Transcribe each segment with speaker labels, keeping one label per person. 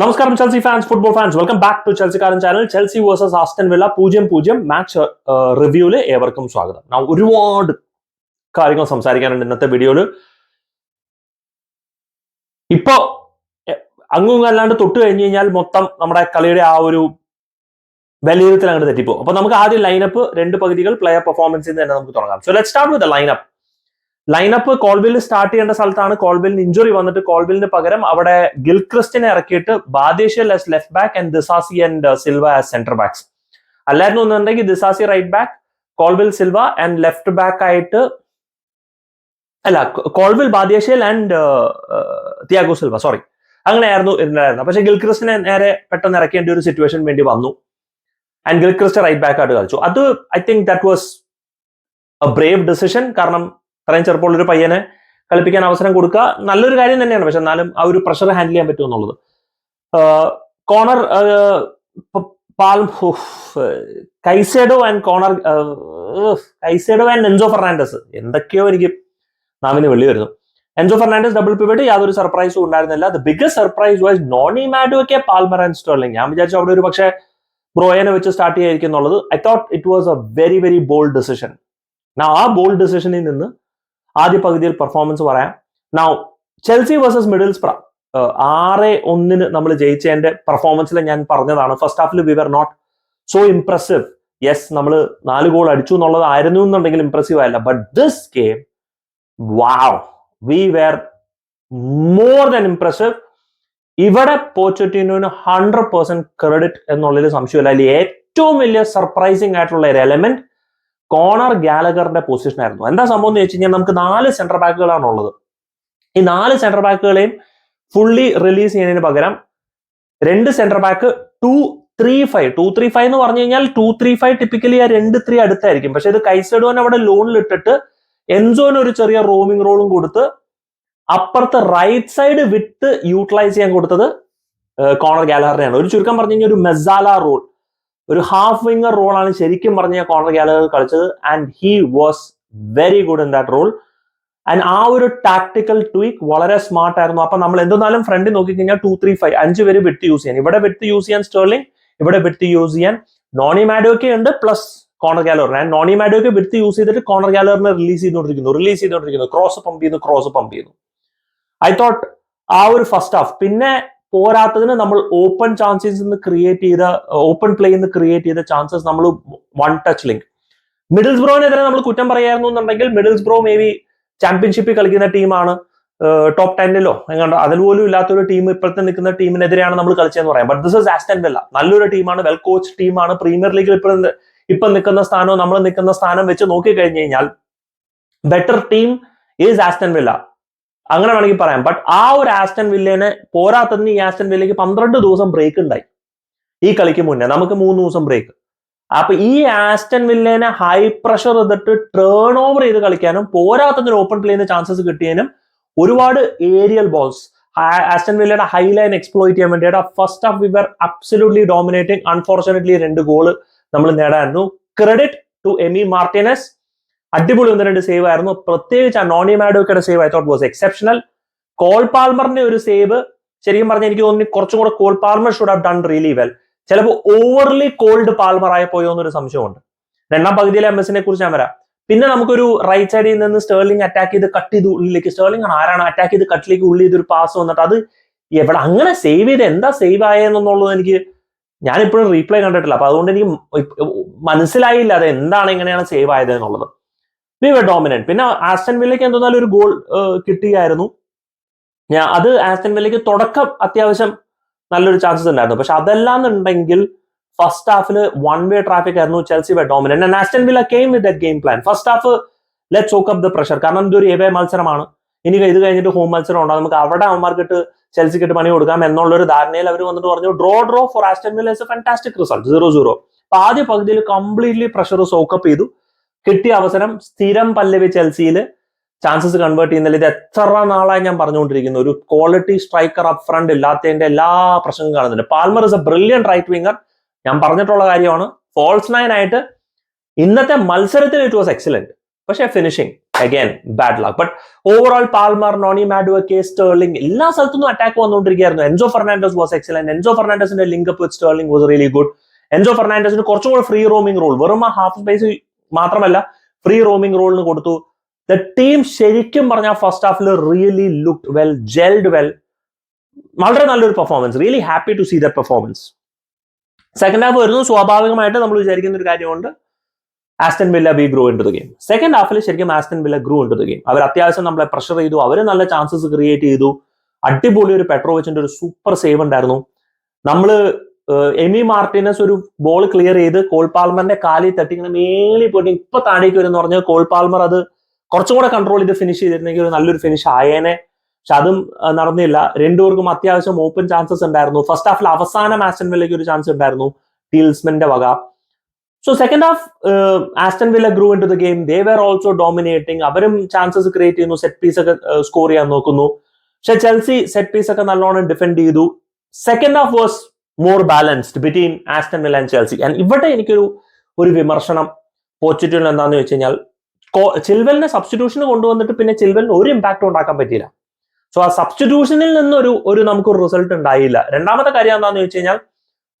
Speaker 1: നമസ്കാരം Chelsea fans football fans welcome back to ചെൽസിക്കാരൻ channel Chelsea versus Aston Villa പൂജ്യം പൂജ്യം match reveal ഏവർക്കും സ്വാഗതം. നാം ഒരുപാട് കാര്യങ്ങൾ സംസാരിക്കാനുണ്ട് ഇന്നത്തെ വീഡിയോയിൽ ഇപ്പോ അങ്ങും അല്ലാണ്ട് തൊട്ട് കഴിഞ്ഞു കഴിഞ്ഞാൽ മൊത്തം നമ്മുടെ കളിയുടെ ആ ഒരു വിലയിരുത്തൽ അങ്ങോട്ട് തെറ്റിപ്പോ അപ്പൊ നമുക്ക് ആദ്യം ലൈനപ്പ് രണ്ട് പകുതികൾ പ്ലെയർ പെർഫോമൻസിൽ നിന്ന് തന്നെ നമുക്ക് തുടങ്ങാം. So let start with lineup lineup Colwill start ചെയ്യേണ്ട സ്ഥലത്താണ് കോൾബിലിന് ഇഞ്ചുറി വന്നിട്ട് കോൾബിലിന് പകരം അവിടെ ഗിൽക്രിസ്റ്റിനെ ഇറക്കിയിട്ട് Badiashile as left back and Disasi and Silva as centre backs അല്ലായിരുന്നു എന്നുണ്ടെങ്കിൽ Disasi right back Colwill Silva and left back ആയിട്ട് അല്ല Colwill Badiashile and Thiago Silva sorry അങ്ങനെയായിരുന്നു ഇരുന്നായിരുന്നു പക്ഷെ ഗിൽക്രിസ്റ്റിനെ നേരെ പെട്ടെന്ന് ഇറക്കേണ്ട ഒരു സിറ്റുവേഷൻ വേണ്ടി വന്നു. ആൻഡ് ഗിൽക്രിസ്റ്റ് റൈറ്റ് ബാക്ക് ആയിട്ട് കളിച്ചു. അത് I think that was a brave decision കാരണം അത്രയും ചെറുപ്പമുള്ള ഒരു പയ്യനെ കളിപ്പിക്കാൻ അവസരം കൊടുക്കുക. നല്ലൊരു കാര്യം തന്നെയാണ്. പക്ഷെ എന്നാലും ആ ഒരു പ്രഷർ ഹാൻഡിൽ ചെയ്യാൻ പറ്റും എന്നുള്ളത്. കോണർ പാൽ Caicedo and Conor Caicedo and Enzo Fernandez. എന്തൊക്കെയോ എനിക്ക് നാമിന് വെള്ളി വരുന്നു. എൻസോ ഫെർണാണ്ടസ് ഡബിൾ പിവറ്റ് യാതൊരു സർപ്രൈസും ഉണ്ടായിരുന്നില്ല. The biggest surprise was Noni Madueke Palmer and Sterling. ഞാൻ വിചാരിച്ചു അവിടെ ഒരു പക്ഷേ ബ്രോയനെ വെച്ച് സ്റ്റാർട്ട് ചെയ്യായിരിക്കും എന്നുള്ളത്. I thought it was a very very bold decision ആ ബോൾഡ് ഡിസിഷനിൽ നിന്ന് ആദ്യ പകുതിയിൽ പെർഫോമൻസ് പറയാം. നൗ ചെൽസി വേഴ്സസ് മിഡിൽസ് പ്ര ആറ് ഒന്നിന് നമ്മൾ ജയിച്ചതിന്റെ പെർഫോമൻസിൽ ഞാൻ പറഞ്ഞതാണ്. First Hafil we were not so impressive yes നമ്മൾ നാല് ഗോൾ അടിച്ചു എന്നുള്ളതായിരുന്നു എന്നുണ്ടെങ്കിൽ ഇംപ്രസീവ് ആയില്ല. But this game wow we were more than impressive ഇവിടെ പോച്ചറ്റിനോന് ഹൺഡ്രഡ് പെർസെന്റ് ക്രെഡിറ്റ് എന്നുള്ളതിൽ സംശയമില്ല അതിൽ ഏറ്റവും വലിയ സർപ്രൈസിംഗ് ആയിട്ടുള്ള ഒരു എലമെന്റ് കോണർ ഗാലഗറിന്റെ പൊസിഷൻ ആയിരുന്നു. എന്താ സംഭവം എന്ന് വെച്ച് കഴിഞ്ഞാൽ നമുക്ക് നാല് സെന്റർ ബാക്കുകളാണ് ഉള്ളത് ഈ നാല് സെന്റർ ബാക്കുകളെയും ഫുള്ളി റിലീസ് ചെയ്യുന്നതിന് പകരം രണ്ട് centre back two three five two three five എന്ന് പറഞ്ഞു കഴിഞ്ഞാൽ ടു ത്രീ ഫൈവ് ടിപ്പിക്കലി ആ രണ്ട് ത്രീ അടുത്തായിരിക്കും. പക്ഷെ ഇത് കൈസഡോൻ അവിടെ ലോണിൽ ഇട്ടിട്ട് എൻസോന് ഒരു ചെറിയ റോമിംഗ് റോളും കൊടുത്ത് അപ്പുറത്ത് റൈറ്റ് സൈഡ് വിട്ട് യൂട്ടിലൈസ് ചെയ്യാൻ കൊടുത്തത് കോണർ ഗാലറിനെയാണ് ഒരു ചുരുക്കം പറഞ്ഞു കഴിഞ്ഞാൽ ഒരു മെസാല റോൾ ഒരു ഹാഫ് വിങ്ങർ റോളാണ് ശരിക്കും പറഞ്ഞ കോർണർ ഗാലഗർ കളിച്ചത്. And he was very good in that role and ആ ഒരു ടാക്ടിക്കൽ ട്വീക്ക് വളരെ സ്മാർട്ട് ആയിരുന്നു. അപ്പൊ നമ്മൾ എന്തെന്നാലും ഫ്രണ്ടിൽ നോക്കിക്കഴിഞ്ഞാൽ ടു ത്രീ ഫൈവ് അഞ്ച് പേര് വിട്ട് യൂസ് ചെയ്യാൻ. ഇവിടെ വിട്ട് യൂസ് ചെയ്യാൻ സ്റ്റേർലിംഗ് ഇവിടെ വിട്ട് യൂസ് ചെയ്യാൻ നോണി മാഡോക്കെ ഉണ്ട് plus Conor Gallagher and Noni Madueke വിട്ട് യൂസ് ചെയ്തിട്ട് കോർണർ ഗാലറിനെ റിലീസ് ചെയ്തുകൊണ്ടിരിക്കുന്നു. റിലീസ് ചെയ്തുകൊണ്ടിരിക്കുന്നു. ക്രോസ് പമ്പ് ചെയ്യുന്നു ക്രോസ് പമ്പ് ചെയ്യുന്നു. ഐ തോട്ട് ആ ഒരു ഫസ്റ്റ് ഹാഫ് പിന്നെ പോരാത്തതിന് നമ്മൾ ഓപ്പൺ ചാൻസസ് നിന്ന് ക്രിയേറ്റ് ചെയ്ത ഓപ്പൺ പ്ലേ നിന്ന് ക്രിയേറ്റ് ചെയ്ത ചാൻസസ് നമ്മൾ വൺ ടച്ച് ലിങ്ക് മിഡിൽസ് ബ്രോനെതിരെ നമ്മൾ കുറ്റം പറയായിരുന്നു എന്നുണ്ടെങ്കിൽ മിഡിൽസ് ബ്രോ മേ ബി ചാമ്പ്യൻഷിപ്പിൽ കളിക്കുന്ന ടീമാണ് ടോപ്പ് ടെന്നിലോ എങ്ങാണ്ട് അതിൽ പോലും ഇല്ലാത്തൊരു ടീം ഇപ്പോഴത്തെ നിൽക്കുന്ന ടീമിനെതിരെയാണ് നമ്മൾ കളിച്ചതെന്ന് പറയാം. ബട്ട് ദിസ് ഇസ് ആസ്റ്റൻ അല്ല നല്ലൊരു ടീമാണ് വെൽ കോച്ച് ടീമാണ് പ്രീമിയർ ലീഗിൽ ഇപ്പം ഇപ്പം നിൽക്കുന്ന സ്ഥാനവും നമ്മൾ നിൽക്കുന്ന സ്ഥാനം വെച്ച് നോക്കി കഴിഞ്ഞു കഴിഞ്ഞാൽ better team is Aston Villa അങ്ങനെ വേണമെങ്കിൽ പറയാം. ബട്ട് ആ ഒരു ആസ്റ്റൻ വില്ലേനെ പോരാത്തതിന് ഈ ആസ്റ്റൻ വില്ലയ്ക്ക് പന്ത്രണ്ട് ദിവസം ബ്രേക്ക് ഉണ്ടായി. ഈ കളിക്ക് മുന്നേ. നമുക്ക് മൂന്ന് ദിവസം ബ്രേക്ക് അപ്പൊ ഈ ആസ്റ്റൻ വില്ലേനെ ഹൈ പ്രഷർ ചെയ്തിട്ട് ടേൺ ഓവർ ചെയ്ത് കളിക്കാനും പോരാത്തതിന് ഓപ്പൺ പ്ലേ ചെയ്യുന്ന ചാൻസസ് കിട്ടിയതിനും ഒരുപാട് ഏരിയൽ ബോൾസ് ആസ്റ്റൻ വില്ലയുടെ ഹൈ ലൈൻ എക്സ്പ്ലോയിറ്റ് ചെയ്യാൻ വേണ്ടിയിട്ട് first half we were absolutely dominating unfortunately രണ്ട് ഗോൾ നമ്മൾ നേടായിരുന്നു. ക്രെഡിറ്റ് ടു എമി മാർട്ടിനസ് അടിപൊളി ഒന്ന് രണ്ട് സേവ് ആയിരുന്നു. പ്രത്യേകിച്ച് ആ noni മാഡോക്കയുടെ save I thought was exceptional Cole പാൽമറിന്റെ ഒരു സേവ് ശരിക്കും പറഞ്ഞാൽ എനിക്ക് തോന്നി കുറച്ചും കൂടെ Cole Palmer should have done really well ചിലപ്പോൾ ഓവർലി കോൾഡ് പാൽമർ ആയി പോയോ എന്നൊരു സംശയമുണ്ട്. രണ്ടാം പകുതിയിലെ എം എസിനെ കുറിച്ച് ഞാൻ വരാം. പിന്നെ നമുക്കൊരു റൈറ്റ് സൈഡിൽ നിന്ന് സ്റ്റേർലിംഗ് അറ്റാക്ക് ചെയ്ത് കട്ട് ചെയ്ത് ഉള്ളിലേക്ക് സ്റ്റേർലിംഗ് ആണ് ആരാണ് അറ്റാക്ക് ചെയ്ത് കട്ടിലേക്ക് ഉള്ളിൽ ഇതൊരു പാസ് വന്നിട്ട് അത് എവിടെ അങ്ങനെ സേവ് ചെയ്ത് എന്താ സേവ് ആയെന്നുള്ളത് എനിക്ക് ഞാനിപ്പോഴും റീപ്ലൈ കണ്ടിട്ടില്ല. അപ്പൊ അതുകൊണ്ട് എനിക്ക് മനസ്സിലായില്ല അത് എന്താണ് എങ്ങനെയാണ് സേവ് ആയത് എന്നുള്ളത്. വി വർ ഡോമിനന്റ് പിന്നെ ആസ്റ്റൻ വില്ലയ്ക്ക് എന്തെന്നാലും ഒരു ഗോൾ കിട്ടിയായിരുന്നു. ഞാൻ അത് ആസ്റ്റൻ വില്ലയ്ക്ക് തുടക്കം അത്യാവശ്യം നല്ലൊരു ചാൻസസ് ഉണ്ടായിരുന്നു. പക്ഷെ അതല്ലാന്നുണ്ടെങ്കിൽ ഫസ്റ്റ് ഹാഫിൽ വൺ വേ ട്രാഫിക് ആയിരുന്നു. Chelsea were dominant and Aston Villa came with that game plan first half let soak up the pressure കാരണം ഇതൊരു എവേ മത്സരമാണ്. ഇനി ഇത് കഴിഞ്ഞിട്ട് ഹോം മത്സരം ഉണ്ടാകും നമുക്ക് അവിടെ അവന്മാർക്കിട്ട് ചെൽസിക്കിട്ട് പണി കൊടുക്കാം എന്നുള്ള ഒരു ധാരണയിൽ അവർ വന്നിട്ട് പറഞ്ഞു draw draw for Aston Villa is a fantastic result zero zero അപ്പൊ ആദ്യ പകുതിയിൽ കംപ്ലീറ്റ്ലി പ്രഷർ സോക്കപ്പ് ചെയ്തു. കിട്ടിയ അവസരം സ്ഥിരം പല്ലവി ചെൽസിയിൽ ചാൻസസ് കൺവേർട്ട് ചെയ്യുന്നില്ല ഇത് എത്ര നാളായി ഞാൻ പറഞ്ഞുകൊണ്ടിരിക്കുന്നു. ഒരു ക്വാളിറ്റി സ്ട്രൈക്കർ അപ് ഫ്രണ്ട് ഇല്ലാത്തതിന്റെ എല്ലാ പ്രശ്നങ്ങളും കാണുന്നുണ്ട്. Palmer is a brilliant right winger ഞാൻ പറഞ്ഞിട്ടുള്ള കാര്യമാണ്. ഫോൾസ് നയൻ ആയിട്ട് ഇന്നത്തെ മത്സരത്തിൽ ഇറ്റ് വാസ് എക്സലന്റ് പക്ഷേ finishing again bad luck but overall Palmer Noni Madueke Sterling എല്ലാ സ്ഥലത്തുനിന്നും attack വന്നുകൊണ്ടിരിക്കുകയായിരുന്നു. Enzo Fernandez was excellent Enzo ഫെർണാൻഡസിന്റെ link up with Sterling was really good Enzo ഫെർണാൻഡസിന് കുറച്ചും കൂടെ ഫ്രീ റോമിംഗ് റോൾ വെറും ആ ഹാഫ് സ്പേസ് മാത്രമല്ല free roaming റോളിന് കൊടുത്തു. The team ശരിക്കും പറഞ്ഞാൽ ഫസ്റ്റ് ഹാഫിൽ really look well gelled well വളരെ നല്ലൊരു performance really happy to see the performance second half വരുന്നു. സ്വാഭാവികമായിട്ട് നമ്മൾ വിചാരിക്കുന്ന ഒരു കാര്യമുണ്ട്. Aston Villa be grow into the game second ഹാഫിൽ ശരിക്കും Aston Villa grow into the game അവർ അത്യാവശ്യം നമ്മളെ പ്രഷർ ചെയ്തു. അവർ നല്ല ചാൻസസ് ക്രിയേറ്റ് ചെയ്തു. അടിപൊളി ഒരു പെട്രോവിച്ചിന്റെ ഒരു സൂപ്പർ സേവ് ഉണ്ടായിരുന്നു. നമ്മൾ എമി മാർട്ടിനസ് ഒരു ബോൾ ക്ലിയർ ചെയ്ത് കോൾ പാൽമറിന്റെ കാലിൽ തട്ടി ഇങ്ങനെ മേളി പോയിട്ട് ഇപ്പൊ താഴേക്ക് വരും എന്ന് പറഞ്ഞാൽ കോൾ പാൽമർ അത് കുറച്ചും കൂടെ കൺട്രോൾ ചെയ്ത് ഫിനിഷ് ചെയ്തിരുന്നെങ്കിൽ ഒരു നല്ലൊരു ഫിനിഷ് ആയേനെ. പക്ഷെ അതും നടന്നില്ല. രണ്ടുപേർക്കും അത്യാവശ്യം ഓപ്പൺ ചാൻസസ് ഉണ്ടായിരുന്നു. ഫസ്റ്റ് ഹാഫിൽ അവസാന ആസ്റ്റൻ വില്ലയ്ക്ക് ഒരു ചാൻസ് ഉണ്ടായിരുന്നു ടീൽസ്മെന്റെ വക. So second half Aston Villa grew into the game they were also dominating അവരും ചാൻസസ് ക്രിയേറ്റ് ചെയ്യുന്നു. സെറ്റ് പീസ് ഒക്കെ സ്കോർ ചെയ്യാൻ നോക്കുന്നു. പക്ഷെ ചെൽസി സെറ്റ് പീസ് ഒക്കെ നല്ലോണം ഡിഫെൻഡ് ചെയ്തു. Second half was more balanced between Aston Villa and Chelsea and ഇവിടെ എനിക്കൊരു ഒരു വിമർശനം പോച്ചിറ്റിന് എന്താണെന്ന് വെച്ച് കഴിഞ്ഞാൽ ചിൽവലിനെ സബ്സ്റ്റിറ്റ്യൂഷന് കൊണ്ടുവന്നിട്ട് പിന്നെ ചിൽവലിന് ഒരു ഇമ്പാക്റ്റും ഉണ്ടാക്കാൻ പറ്റിയില്ല. സോ ആ സബ്സ്റ്റിറ്റ്യൂഷനിൽ നിന്നൊരു ഒരു നമുക്കൊരു റിസൾട്ട് ഉണ്ടായില്ല. രണ്ടാമത്തെ കാര്യം എന്താണെന്ന് വെച്ച് കഴിഞ്ഞാൽ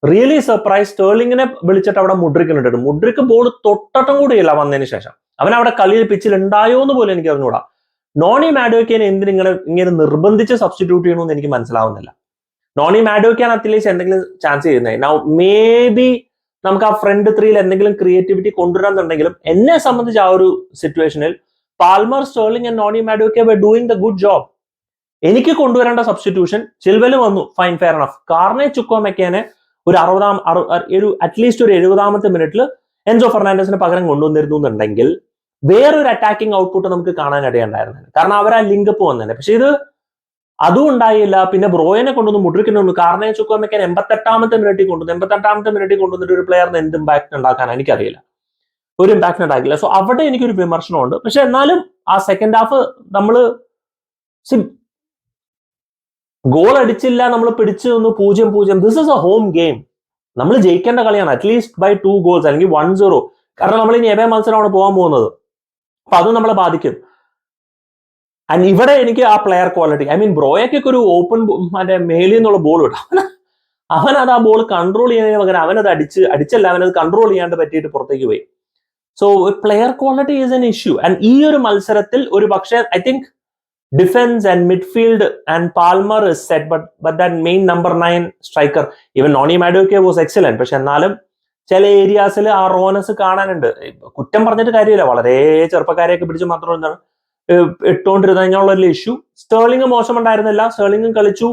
Speaker 1: റിയലി സർപ്രൈസ് സ്റ്റേർലിങ്ങിനെ വിളിച്ചിട്ട് അവിടെ മുഡ്രിക്കിനുണ്ട് മുഡ്രിക്ക് ബോൾ തൊട്ടട്ടും കൂടിയില്ല വന്നതിന് ശേഷം. അവൻ അവിടെ കളിയിൽ പിച്ചിൽ ഉണ്ടായോ എന്ന് പോലും എനിക്ക് അറിഞ്ഞുകൂടാ നോണി മാഡോക്കിനെ എന്തിനിങ്ങനെ ഇങ്ങനെ നിർബന്ധിച്ച് സബ്സ്റ്റിറ്റ്യൂട്ട് ചെയ്യണമെന്ന് എനിക്ക് മനസ്സിലാവുന്നില്ല. നോണി മാഡോയ്ക്കാണ് അത്യാവശ്യം എന്തെങ്കിലും ചാൻസ് ചെയ്യുന്നത്. നൗ മേ ബി നമുക്ക് ആ ഫ്രണ്ട് ത്രീയിൽ എന്തെങ്കിലും ക്രിയേറ്റിവിറ്റി കൊണ്ടുവരാന്നുണ്ടെങ്കിലും എന്നെ സംബന്ധിച്ച് ആ ഒരു സിറ്റുവേഷനിൽ Palmer Sterling and Noni Madueke were doing the good job എനിക്ക് കൊണ്ടുവരേണ്ട സബ്സ്റ്റിറ്റ്യൂഷൻ ചിൽവൽ വന്നു. ഫൈൻ ഫെയർ എനഫ് കാർണെ ചുക്കോമെക്കേനെ ഒരു അറുപതാം അറു- ഒരു അറ്റ്ലീസ്റ്റ് ഒരു എഴുപതാമത്തെ മിനിറ്റിൽ എൻസോ ഫെർണാണ്ടസിന് പകരം കൊണ്ടുവന്നിരുന്നു എന്നുണ്ടെങ്കിൽ വേറൊരു അറ്റാക്കിംഗ് ഔട്ട്പുട്ട് നമുക്ക് കാണാൻ ഇടയുണ്ടായിരുന്നു കാരണം അവർ ആ ലിങ്കപ്പ് വന്നതന്നെ പക്ഷെ ഇത് അതും ഉണ്ടായില്ല. പിന്നെ ബ്രോയിനെ കൊണ്ടുവന്ന് മുട്രിക്കിനുള്ളൂ കാരണം ചുക്കോമയ്ക്കാൻ എൺപത്തെട്ടാമത്തെ മിനിറ്റിൽ കൊണ്ടുവന്നു. എൺപത്തെട്ടാമത്തെ മിനിറ്റിൽ കൊണ്ടുവന്നിട്ട് ഒരു പ്ലെയറിന് എന്ത് ഇമ്പാക്ട് ഉണ്ടാക്കാൻ എനിക്കറിയില്ല. ഒരു ഇമ്പാക്ട് ഉണ്ടാക്കില്ല. സോ അവിടെ എനിക്കൊരു വിമർശനമുണ്ട്. പക്ഷെ എന്നാലും ആ സെക്കൻഡ് ഹാഫ് നമ്മൾ ഗോൾ അടിച്ചില്ല നമ്മൾ പിടിച്ചു നിന്ന് പൂജ്യം പൂജ്യം. This is a home game നമ്മൾ ജയിക്കേണ്ട കളിയാണ്. At least by two goals അല്ലെങ്കിൽ വൺ സീറോ കാരണം നമ്മൾ ഇനി എവേ മത്സരമാണ് പോകാൻ പോകുന്നത്? അപ്പൊ അത് നമ്മളെ ബാധിക്കും. ആൻഡ് ഇവിടെ എനിക്ക് ആ പ്ലെയർ ക്വാളിറ്റി ഐ മീൻ ബ്രോയക്കൊക്കെ ഒരു ഓപ്പൺ മറ്റേ മേലിൽ നിന്നുള്ള ബോൾ കിട്ടും അവൻ അത് ആ ബോൾ കൺട്രോൾ ചെയ്യുന്നതിന് പകരം അവനത് അടിച്ച് അടിച്ചല്ല അവനത് കൺട്രോൾ ചെയ്യാണ്ട് പറ്റിയിട്ട് പുറത്തേക്ക് പോയി. So player quality is an issue and ഈ ഒരു മത്സരത്തിൽ ഒരു പക്ഷേ I think defence and midfield and Palmer is set but but that main number nine striker even Noni Madueke was excellent പക്ഷെ എന്നാലും ചില ഏരിയാസിൽ ആ റോനസ് കാണാനുണ്ട്. കുറ്റം പറഞ്ഞിട്ട് കാര്യമില്ല. വളരെ ചെറുപ്പക്കാരെയൊക്കെ പിടിച്ച് മാത്രം എന്താണ് ഇട്ടുകൊണ്ടിരുന്ന കഴിഞ്ഞുള്ള ഒരു ഇഷ്യൂ സ്റ്റേർലിംഗ് മോശമുണ്ടായിരുന്നില്ല സ്റ്റേർലിംഗും കളിച്ചു.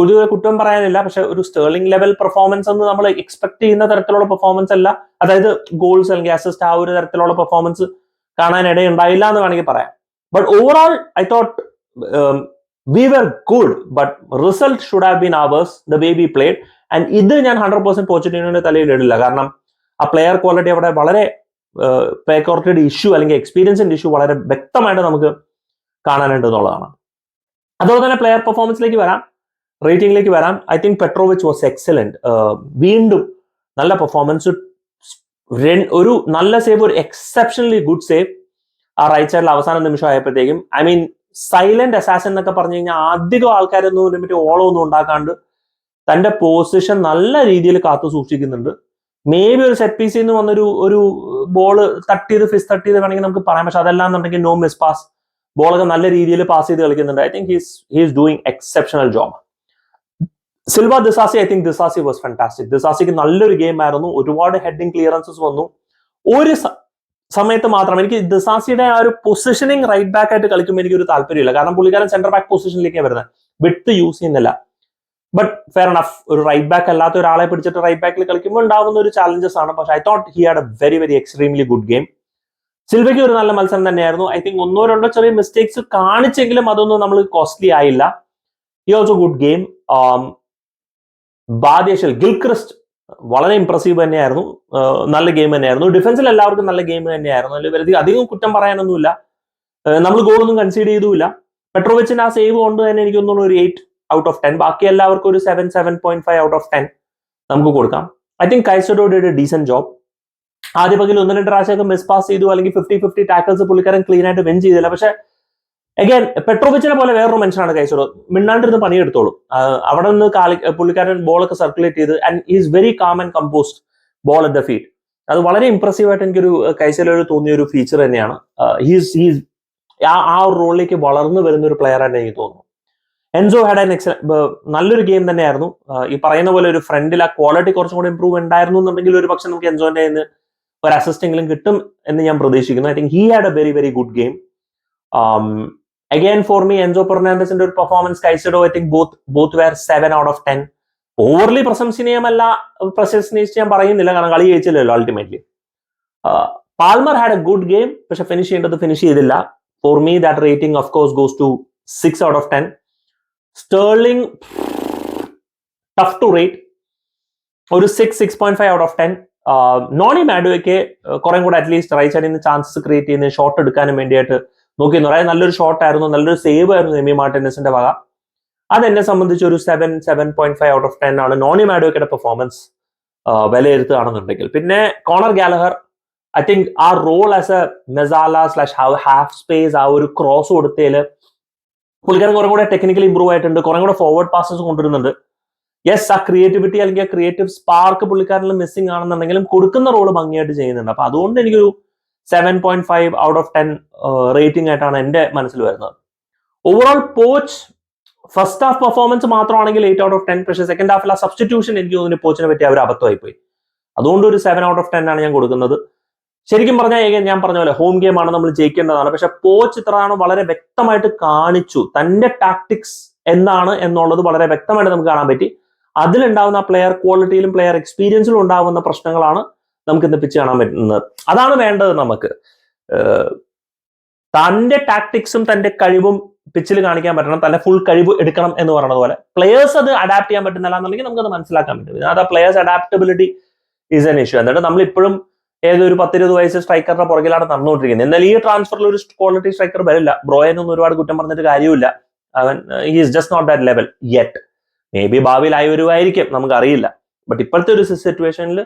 Speaker 1: ഒരു കുറ്റം പറയാനില്ല. പക്ഷെ ഒരു സ്റ്റേർലിംഗ് ലെവൽ പെർഫോമൻസ് എന്ന് നമ്മൾ എക്സ്പെക്ട് ചെയ്യുന്ന തരത്തിലുള്ള പെർഫോമൻസ് അല്ല. അതായത് ഗോൾസ് അല്ലെങ്കിൽ അസിസ്റ്റ് ആ ഒരു തരത്തിലുള്ള പെർഫോമൻസ് കാണാൻ ഇടയുണ്ടായില്ല എന്ന് വേണമെങ്കിൽ പറയാം. But overall I thought we were good but result should have been ours the way be played and ഇത് ഞാൻ ഹൺഡ്രഡ് പെർസെന്റ് പോച്ചിറ്റീനോന്റെ തലയിൽ ഇടില്ല. കാരണം ആ പ്ലെയർ ക്വാളിറ്റി അവിടെ വളരെ ക്വാളിറ്റിയുടെ ഇഷ്യൂ അല്ലെങ്കിൽ എക്സ്പീരിയൻസിന്റെ ഇഷ്യൂ വളരെ വ്യക്തമായിട്ട് നമുക്ക് കാണാനുണ്ട് എന്നുള്ളതാണ്. അതുപോലെ തന്നെ പ്ലെയർ പെർഫോമൻസിലേക്ക് വരാം. റേറ്റിംഗിലേക്ക് വരാം. I think Petrovic was excellent വീണ്ടും നല്ല പെർഫോമൻസ് ഒരു നല്ല സേവ് ഒരു എക്സെപ്ഷണലി ഗുഡ് സേവ് ആ റൈറ്റ് സൈഡിൽ അവസാന നിമിഷം ആയപ്പോഴത്തേക്കും. ഐ മീൻ സൈലന്റ് അസാസൻ എന്നൊക്കെ പറഞ്ഞു കഴിഞ്ഞാൽ അധികം ആൾക്കാരൊന്നും ഇതിനെ പറ്റി ഓളം ഒന്നും ഉണ്ടാക്കാണ്ട് തന്റെ പൊസിഷൻ നല്ല രീതിയിൽ കാത്തു സൂക്ഷിക്കുന്നുണ്ട്. മേ ബി ഒരു സെറ്റ് പീസിൽ നിന്ന് വന്നൊരു ഒരു ബോൾ തട്ടിയത് ഫിസ് തട്ടിയത് വേണമെങ്കിൽ നമുക്ക് പറയാം. പക്ഷെ അതല്ലാന്നുണ്ടെങ്കിൽ നോ മിസ് പാസ് ബോളൊക്കെ നല്ല രീതിയിൽ പാസ് ചെയ്ത് കളിക്കുന്നുണ്ട്. I think he's he's doing exceptional job Silva Disasi I think Disasi was fantastic ദിസാസിക്ക് നല്ലൊരു ഗെയിം ആയിരുന്നു. ഒരുപാട് ഹെഡിങ് ക്ലിയറൻസസ് വന്നു. ഒരു സമയത്ത് മാത്രം എനിക്ക് ദിസാസിയുടെ ആ ഒരു പൊസിഷനിങ് റൈറ്റ് ബാക്ക് ആയിട്ട് കളിക്കുമ്പോൾ എനിക്ക് ഒരു താല്പര്യമില്ല. കാരണം പുള്ളിക്കാരൻ സെന്റർ ബാക്ക് പൊസിഷനിലേക്കാണ് വരുന്നത്. വിട്ട് യൂസ് ചെയ്യുന്നില്ല. ബട്ട് ഫെയർ എനഫ് ഒരു റൈറ്റ് ബാക്ക് അല്ലാത്ത ഒരാളെ പിടിച്ചിട്ട് റൈറ്റ് ബാക്കിൽ കളിക്കുമ്പോൾ ഉണ്ടാവുന്ന ഒരു ചാലഞ്ചസ് ആണ്. പക്ഷെ I thought he had a very very extremely good game സിൽവയ്ക്ക് ഒരു നല്ല മത്സരം തന്നെയായിരുന്നു. ഐ തിങ്ക് ഒന്നോ രണ്ടോ ചെറിയ മിസ്റ്റേക്സ് കാണിച്ചെങ്കിലും അതൊന്നും നമ്മൾ കോസ്റ്റ്ലി ആയില്ല. He also good game Badiashile Gilchrist വളരെ ഇംപ്രസീവ് തന്നെയായിരുന്നു. നല്ല ഗെയിം തന്നെയായിരുന്നു. ഡിഫൻസിൽ എല്ലാവർക്കും നല്ല ഗെയിം തന്നെയായിരുന്നു. അതിൽ വെറുതെ അധികം കുറ്റം പറയാനൊന്നുമില്ല. നമ്മൾ ഗോളൊന്നും കൺസീഡ് ചെയ്തുമില്ല. പെട്രോവെച്ചിന് ആ സേവ് കൊണ്ട് തന്നെ എനിക്ക് തോന്നുന്നു ഒരു എയ്റ്റ് ഔട്ട് ഓഫ് ടെൻ ബാക്കി എല്ലാവർക്കും ഒരു seven seven point five out of ten നമുക്ക് കൊടുക്കാം. ഐ തിങ്ക് കൈസഡോ ഒരു ഡീസെന്റ് ജോബ് ആദ്യ പകൽ ഒന്ന് രണ്ട് പ്രാവശ്യമൊക്കെ മിസ് പാസ് ചെയ്തു അല്ലെങ്കിൽ ഫിഫ്റ്റി ഫിഫ്റ്റി ടാക്കിൾസ് പുള്ളിക്കാരൻ ക്ലീൻ ആയിട്ട് വിൻ ചെയ്തില്ല. പക്ഷെ അഗൈൻ പെട്രോവിച്ചിനെ പോലെ വേറൊരു മനുഷ്യനാണ് കൈസഡോ മിണ്ണാണ്ടിരുന്ന് പണിയെടുത്തോളും. അവിടെ നിന്ന് കാലി പുള്ളിക്കാരൻ ബോളൊക്കെ സർക്കുലേറ്റ് ചെയ്ത് and is very calm and composed ball at the field അത് വളരെ ഇംപ്രസീവ് ആയിട്ട് എനിക്കൊരു കൈസലൊരു തോന്നിയ ഒരു ഫീച്ചർ തന്നെയാണ്. ഹീസ് ഹീസ് ആ ആ ഒരു റോളിലേക്ക് വളർന്നു വരുന്ന ഒരു പ്ലെയർ ആയിട്ട് എനിക്ക് തോന്നുന്നു. എൻസോ ഹാഡ് ആൻ എക്സ നല്ലൊരു ഗെയിം തന്നെയായിരുന്നു. ഈ പറയുന്ന പോലെ ഒരു ഫ്രണ്ടിൽ ആ ക്വാളിറ്റി കുറച്ചും കൂടി ഇമ്പ്രൂവ് ഉണ്ടായിരുന്നു എന്നുണ്ടെങ്കിൽ ഒരു പക്ഷെ നമുക്ക് എൻസോന്റെ നിന്ന് ഒരു അസിസ്റ്റ് എങ്കിലും കിട്ടും എന്ന് ഞാൻ പ്രതീക്ഷിക്കുന്നു. I think he had a very very good game again for me Enzo ഫെർണാണ്ടസിന്റെ ഒരു performance കഴിച്ചിടോ I think both both were seven out of ten overly പ്രശംസനീയമല്ല പ്രശംസനീസ് ഞാൻ പറയുന്നില്ല കാരണം കളി ജയിച്ചില്ലല്ലോ ultimately Palmer had a good game പക്ഷെ ഫിനിഷ് ചെയ്യേണ്ടത് finish ചെയ്തില്ല. For me that rating of course goes to six out of ten Sterling tough to rate ഒരു six six point five out of ten Noni മാഡുവയ്ക്ക് കുറെ കൂടെ at least right സൈഡിൽ നിന്ന് chances create ചെയ്യുന്ന shot എടുക്കാനും വേണ്ടിയിട്ട് നോക്കിയിരുന്നു. അതായത് നല്ലൊരു ഷോട്ട് ആയിരുന്നു നല്ലൊരു സേവ് ആയിരുന്നു എമി മാർട്ടിനസിന്റെ വക. എന്നെ സംബന്ധിച്ച് ഒരു seven seven point five out of ten ആണ് നോണി മാഡുവയ്ക്കയുടെ പെർഫോമൻസ് വിലയിരുത്തുകയാണെന്നുണ്ടെങ്കിൽ. പിന്നെ കോണർ ഗാലഹർ ഐ തിങ്ക് ആ role as a mezzala slash half space ആ ഒരു ക്രോസ് കൊടുത്തതിൽ പുള്ളിക്കാരൻ കുറെ കൂടെ ടെക്നിക്കലി ഇമ്പ്രൂവ് ആയിട്ടുണ്ട്. കുറെ കൂടെ ഫോർവേഡ് പാസസ് കൊണ്ടുവരുന്നുണ്ട്. യെസ് ആ ക്രിയേറ്റിവിറ്റി അല്ലെങ്കിൽ ആ ക്രിയേറ്റീവ് സ്പാർക്ക് പുള്ളിക്കാരനിൽ മിസ്സിംഗ് ആണെന്നുണ്ടെങ്കിലും കൊടുക്കുന്ന റോൾ ഭംഗിയായിട്ട് ചെയ്യുന്നുണ്ട്. അപ്പൊ അതുകൊണ്ട് എനിക്കൊരു seven point five out of ten rating ആയിട്ടാണ് എന്റെ മനസ്സിൽ വരുന്നത്. Overall Poch first half performance മാത്രമാണെങ്കിൽ എയ്റ്റ് ഔട്ട് ഓഫ് ടെൻ പക്ഷേ സെക്കൻഡ് ഹാഫിൽ ആ സബ്സ്റ്റിറ്റ്യൂഷൻ എനിക്ക് തോന്നുന്നു പോച്ചിനെ പറ്റി അവർ അബദ്ധമായി പോയി അതുകൊണ്ട് ഒരു സെവൻ ഔട്ട് ഓഫ് ടെൻ ആണ് ഞാൻ കൊടുക്കുന്നത്. ശരിക്കും പറഞ്ഞാൽ ഞാൻ പറഞ്ഞ പോലെ ഹോം ഗെയിം ആണ് നമ്മൾ ജയിക്കേണ്ടതാണ്. പക്ഷെ പോച്ച് ചിത്രാണ് വളരെ വ്യക്തമായിട്ട് കാണിച്ചു. തന്റെ ടാക്ടിക്സ് എന്താണ് എന്നുള്ളത് വളരെ വ്യക്തമായിട്ട് നമുക്ക് കാണാൻ പറ്റി. അതിലുണ്ടാവുന്ന പ്ലെയർ ക്വാളിറ്റിയിലും പ്ലെയർ എക്സ്പീരിയൻസിലും ഉണ്ടാവുന്ന പ്രശ്നങ്ങളാണ് നമുക്ക് ഇന്ന് പിച്ച് കാണാൻ പറ്റുന്നത്. അതാണ് വേണ്ടത് നമുക്ക്. തന്റെ ടാക്ടിക്സും തന്റെ കഴിവും പിച്ചിൽ കാണിക്കാൻ പറ്റണം. തന്റെ ഫുൾ കഴിവ് എടുക്കണം എന്ന് പറയുന്നത് പോലെ. പ്ലെയേഴ്സ് അത് അഡാപ്റ്റ് ചെയ്യാൻ പറ്റുന്നില്ല എന്നുണ്ടെങ്കിൽ നമുക്കത് മനസ്സിലാക്കാൻ പറ്റും. ഇതിനകത്ത് players adaptability is an issue എന്നിട്ട് നമ്മൾ ഇപ്പോഴും ഏതൊരു പത്തിരുപത് വയസ്സ് സ്ട്രൈക്കറിന്റെ പുറകിലാണ് നടന്നുകൊണ്ടിരിക്കുന്നത്. എന്നാൽ ഈ ട്രാൻസ്ഫറിൽ ഒരു ക്വാളിറ്റി സ്ട്രൈക്കർ വരില്ല. ബ്രോയനൊന്നും ഒരുപാട് കുറ്റം പറഞ്ഞിട്ട് കാര്യമില്ല. അവൻ is just not that level yet maybe ഭാവിയിൽ ആയി വരുമായിരിക്കും നമുക്കറിയില്ല. ബട്ട് ഇപ്പോഴത്തെ ഒരു സിറ്റുവേഷനിൽ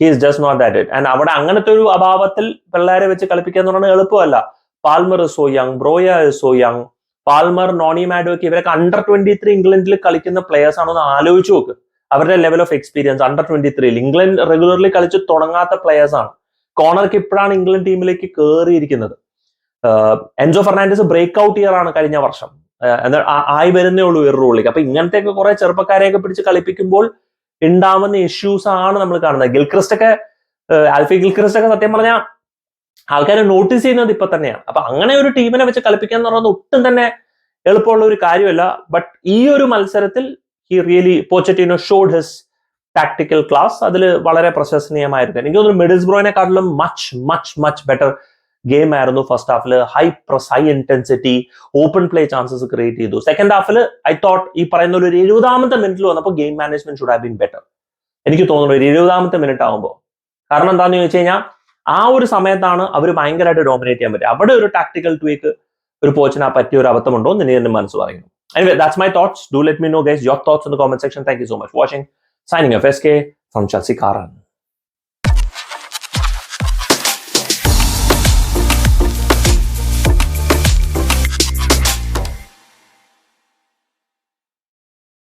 Speaker 1: he's just not that it and അവിടെ അങ്ങനത്തെ ഒരു അഭാവത്തിൽ പിള്ളേരെ വെച്ച് കളിപ്പിക്കുക എന്ന് പറയുന്നത് എളുപ്പമല്ല. Palmer so young Broja so young Palmer Noni Madueke ഇവരൊക്കെ അണ്ടർ ട്വന്റി ത്രീ ഇംഗ്ലണ്ടിൽ കളിക്കുന്ന പ്ലേയേഴ്സ് ആണോ എന്ന് ആലോചിച്ച് നോക്ക്. അവരുടെ level of experience under twenty ത്രീയിൽ ഇംഗ്ലണ്ട് റെഗുലർലി കളിച്ച് തുടങ്ങാത്ത പ്ലെയേഴ്സ് ആണ്. കോണർക്ക് ഇപ്പോഴാണ് ഇംഗ്ലണ്ട് ടീമിലേക്ക് കയറിയിരിക്കുന്നത് Enzo Fernandez break out year ആണ് കഴിഞ്ഞ വർഷം. എന്നാൽ ആയി വരുന്നേ ഉള്ളൂ ഒരു റോളിലേക്ക്. അപ്പൊ ഇങ്ങനത്തെ ഒക്കെ കുറെ ചെറുപ്പക്കാരെയൊക്കെ പിടിച്ച് കളിപ്പിക്കുമ്പോൾ ഉണ്ടാവുന്ന ഇഷ്യൂസ് ആണ് നമ്മൾ കാണുന്നത്. ഗിൽക്രിസ്റ്റ് ഒക്കെ ആൽഫി ഗിൽക്രിസ്റ്റ് ഒക്കെ സത്യം പറഞ്ഞാൽ ആൾക്കാരെ നോട്ടീസ് ചെയ്യുന്നത് ഇപ്പൊ തന്നെയാണ്. അപ്പൊ അങ്ങനെ ഒരു ടീമിനെ വെച്ച് കളിപ്പിക്കുക എന്ന് പറയുന്നത് ഒട്ടും തന്നെ എളുപ്പമുള്ള ഒരു കാര്യമല്ല. ബട്ട് ഈ ഒരു മത്സരത്തിൽ he really Pochettino showed his tactical class അതിൽ വളരെ പ്രശംസനീയമായിരുന്നു. എനിക്ക് തോന്നുന്നു മിഡിൽസ് ബ്രോയിനെക്കാട്ടിലും much much much better game ആയിരുന്നു ഫസ്റ്റ് ഹാഫിൽ high press high intensity open play chances create ചെയ്തു. സെക്കൻഡ് ഹാഫിൽ ഐ തോട്ട് ഈ പറയുന്ന ഒരു എഴുപതാമത്തെ മിനിറ്റിൽ വന്നപ്പോൾ game management should have been better എനിക്ക് തോന്നുന്നു ഒരു എഴുപതാമത്തെ മിനിറ്റ് ആകുമ്പോൾ കാരണം എന്താണെന്ന് ചോദിച്ചു കഴിഞ്ഞാൽ ആ ഒരു സമയത്താണ് അവർ ഭയങ്കരമായിട്ട് ഡോമിനേറ്റ് ചെയ്യാൻ പറ്റുക അവിടെ ഒരു ടാക്ടിക്കൽ ട്വീക്ക് ഒരു കോച്ചിന് ആ പറ്റിയ ഒരു അബദ്ധമുണ്ടോ എന്ന് എന്റെ മനസ്സ് പറയുന്നു. Anyway, that's my thoughts. Do let me know, guys, your thoughts in the comment section. Thank you so much for watching. Signing off, SK from Chelsea Karan.